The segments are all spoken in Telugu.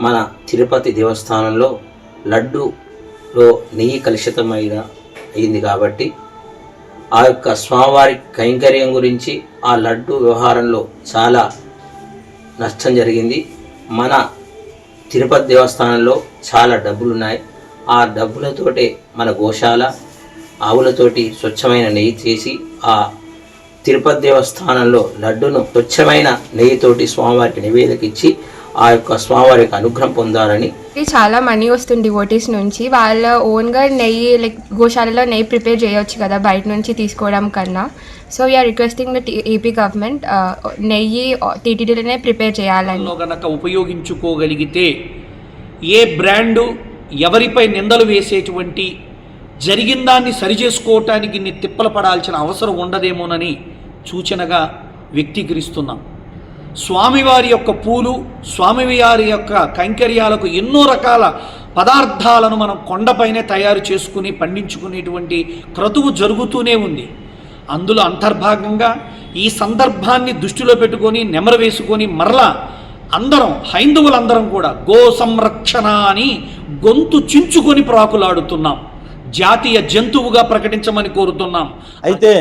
మన తిరుపతి దేవస్థానంలో లడ్డులో నెయ్యి కలుషితమైన అయింది కాబట్టి ఆ యొక్క స్వామివారి కైంకర్యం గురించి ఆ లడ్డు వ్యవహారంలో చాలా నష్టం జరిగింది. మన తిరుపతి దేవస్థానంలో చాలా డబ్బులు ఉన్నాయి ఆ డబ్బులతోటే మన గోశాల ఆవులతోటి స్వచ్ఛమైన నెయ్యి చేసి ఆ తిరుపతి దేవస్థానంలో లడ్డును స్వచ్ఛమైన నెయ్యితోటి స్వామివారికి నివేదిక ఇచ్చి ఆ యొక్క స్వామివారి యొక్క అనుగ్రహం పొందాలని ఇది చాలా మనీ వస్తుంది డివోటీస్ నుంచి. వాళ్ళ ఓన్గా నెయ్యి లైక్ గోశాలలో నెయ్యి ప్రిపేర్ చేయొచ్చు కదా బయట నుంచి తీసుకోవడం కన్నా. So we're requesting the AP government నెయ్యి టీటీడీలోనే ప్రిపేర్ చేయాలని. లో గనక ఉపయోగించుకోగలిగితే ఏ బ్రాండు ఎవరిపై నిందలు వేసేటువంటి జరిగిన దాన్ని సరిచేసుకోవటానికి తిప్పలు పడాల్సిన అవసరం ఉండదేమోనని సూచనగా వ్యక్తీకరిస్తున్నాం. స్వామివారి యొక్క పూలు స్వామివారి యొక్క కైంకర్యాలకు ఎన్నో రకాల పదార్థాలను మనం కొండపైనే తయారు చేసుకుని పండించుకునేటువంటి క్రతువు జరుగుతూనే ఉంది. అందులో అంతర్భాగంగా ఈ సందర్భాన్ని దృష్టిలో పెట్టుకొని నెమర వేసుకొని మరలా అందరం హైందవులందరం కూడా గో సంరక్షణ అని గొంతు చించుకొని ప్రాకులాడుతున్నాం. జాతీయ జంతువుగా ప్రకటించమని కోరుతున్నాం. అయితే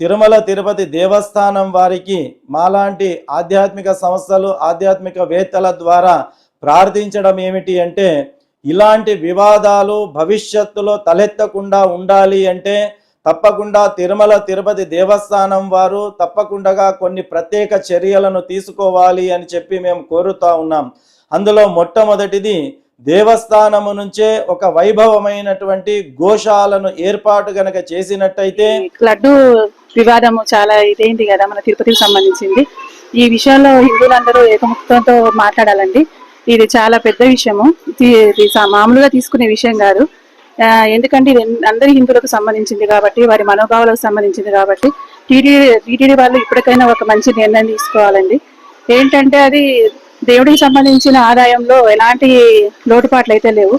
తిరుమల తిరుపతి దేవస్థానం వారికి మాలాంటి ఆధ్యాత్మిక సంస్థలు ఆధ్యాత్మిక వేత్తల ద్వారా ప్రార్థించడం ఏమిటి అంటే ఇలాంటి వివాదాలు భవిష్యత్తులో తలెత్తకుండా ఉండాలి అంటే తప్పకుండా తిరుమల తిరుపతి దేవస్థానం వారు తప్పకుండా కొన్ని ప్రత్యేక చర్యలను తీసుకోవాలి అని చెప్పి మేము కోరుతా ఉన్నాం. అందులో మొట్టమొదటిది దేవస్థానము నుంచే ఒక వైభవమైనటువంటి గోశాలను ఏర్పాటు గనక చేసినట్టయితే లడ్డు వివాదము చాలా ఇదేంటి కదా మన తిరుపతికి సంబంధించింది. ఈ విషయంలో హిందువులందరూ ఏకముఖంతో మాట్లాడాలండి. ఇది చాలా పెద్ద విషయము. ఇది మామూలుగా తీసుకునే విషయం కాదు. ఎందుకంటే ఇది అందరి హిందువులకు సంబంధించింది కాబట్టి వారి మనోభావాలకు సంబంధించింది కాబట్టి టీటీడీ టీటీడీ వాళ్ళు ఇప్పటికైనా ఒక మంచి నిర్ణయం తీసుకోవాలండి. ఏంటంటే అది దేవుడికి సంబంధించిన ఆదాయంలో ఎలాంటి లోటుపాట్లు అయితే లేవు.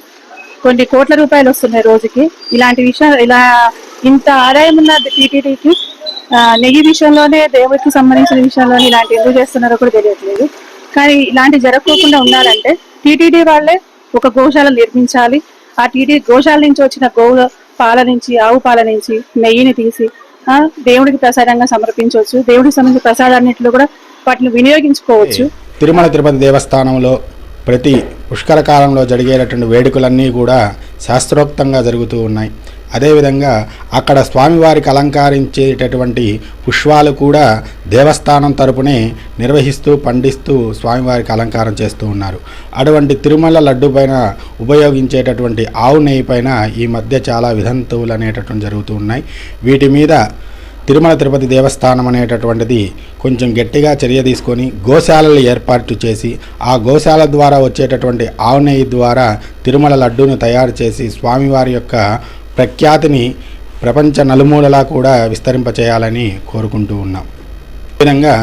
కొన్ని కోట్ల రూపాయలు వస్తున్నాయి రోజుకి. ఇలాంటి విషయాలు ఇలా ఇంత ఆదాయం ఉన్న టీటీడీకి నెయ్యి విషయంలోనే దేవుడికి సంబంధించిన విషయంలోనే ఇలాంటి ఎందుకు చేస్తున్నారో కూడా తెలియట్లేదు. కానీ ఇలాంటి జరగకోకుండా ఉండాలంటే టీటీడీ వాళ్ళే ఒక గోశాల నిర్మించాలి. ఆ టీటీ గోశాల నుంచి వచ్చిన గోవుల పాల నుంచి ఆవు పాల నుంచి నెయ్యిని తీసి దేవుడికి ప్రసాదంగా సమర్పించవచ్చు. దేవుడికి సంబంధించిన ప్రసాదాన్నింటిలో కూడా వాటిని వినియోగించుకోవచ్చు. తిరుమల తిరుపతి దేవస్థానంలో ప్రతి పుష్కర కాలంలో జరిగేటటువంటి వేడుకలన్నీ కూడా శాస్త్రోక్తంగా జరుగుతూ ఉన్నాయి. అదేవిధంగా అక్కడ స్వామివారికి అలంకరించేటటువంటి పుష్పాలు కూడా దేవస్థానం తరపునే నిర్వహిస్తూ పండిస్తూ స్వామివారికి అలంకారం చేస్తూ ఉన్నారు. అటువంటి తిరుమల లడ్డు పైన ఉపయోగించేటటువంటి ఆవు నెయ్యి పైన ఈ మధ్య చాలా విధంతువులు అనేటటువంటి జరుగుతూ ఉన్నాయి. వీటి మీద తిరుమల తిరుపతి దేవస్థానం అనేటటువంటిది కొంచెం గట్టిగా చర్య తీసుకొని గోశాలలు ఏర్పాటు చేసి ఆ గోశాల ద్వారా వచ్చేటటువంటి ఆవు నెయ్యి ద్వారా తిరుమల లడ్డూను తయారు చేసి స్వామివారి యొక్క ప్రఖ్యాతిని ప్రపంచ నలుమూలలా కూడా విస్తరింపచేయాలని కోరుకుంటూ ఉన్నాం. విధంగా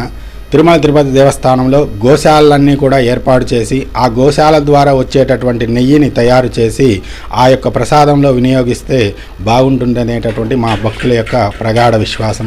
తిరుమల తిరుపతి దేవస్థానంలో గోశాలన్నీ కూడా ఏర్పాటు చేసి ఆ గోశాల ద్వారా వచ్చేటటువంటి నెయ్యిని తయారు చేసి ఆ యొక్క ప్రసాదంలో వినియోగిస్తే బాగుంటుందనేటటువంటి మా భక్తుల యొక్క ప్రగాఢ విశ్వాసం.